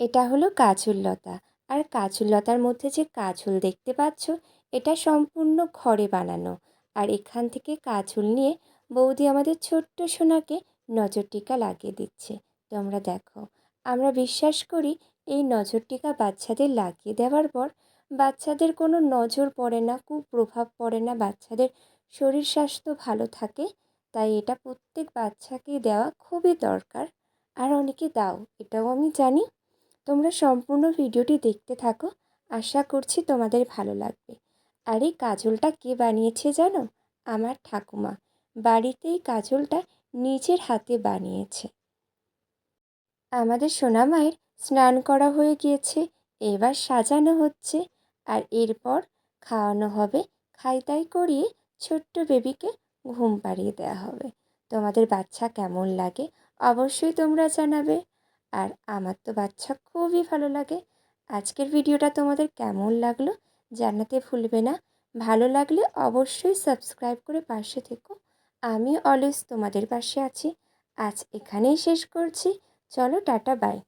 এটা হলো কাজুললতা আর কাজুললতার মধ্যে যে কাজল দেখতে পাচ্ছ, এটা সম্পূর্ণ ঘরে বানানো। আর এখান থেকে কাজল নিয়ে বৌদি আমাদের ছোট্ট সোনাকে নজর টিকা লাগিয়ে দিচ্ছে। তোমরা দেখো, আমরা বিশ্বাস করি এই নজর টিকা বাচ্চাদের লাগিয়ে দেওয়ার পর বাচ্চাদের কোনো নজর পড়ে না, কুপ্রভাব পড়ে না, বাচ্চাদের শরীর স্বাস্থ্য ভালো থাকে। তাই এটা প্রত্যেক বাচ্চাকেই দেওয়া খুবই দরকার। আর অনেকে দাও, এটাও আমি জানি। তোমরা সম্পূর্ণ ভিডিওটি দেখতে থাকো। আশা করছি তোমাদের ভালো লাগবে। আর এই কাজলটা কে বানিয়েছে জানো? আমার ঠাকুমা। বাড়িতেই কাজলটা নিজের হাতে বানিয়েছে। আমাদের সোনা মায়ের স্নান করা হয়ে গিয়েছে, এবার সাজানো হচ্ছে। আর এরপর খাওয়ানো হবে খাইতাই করিয়ে ছোট্ট বেবিকে ঘুম পাড়িয়ে দেওয়া হবে। তোমাদের বাচ্চা কেমন লাগে অবশ্যই তোমরা জানাবে। আর আমার তো বাচ্চা খুবই ভালো লাগে। আজকের ভিডিওটা তোমাদের কেমন লাগল জানাতে ভুলবে না। ভালো লাগলে অবশ্যই সাবস্ক্রাইব করে পাশে থেকো। আমি অলওয়েজ তোমাদের পাশে আছি। আজ এখানেই শেষ করছি। চলো টাটা, বাই।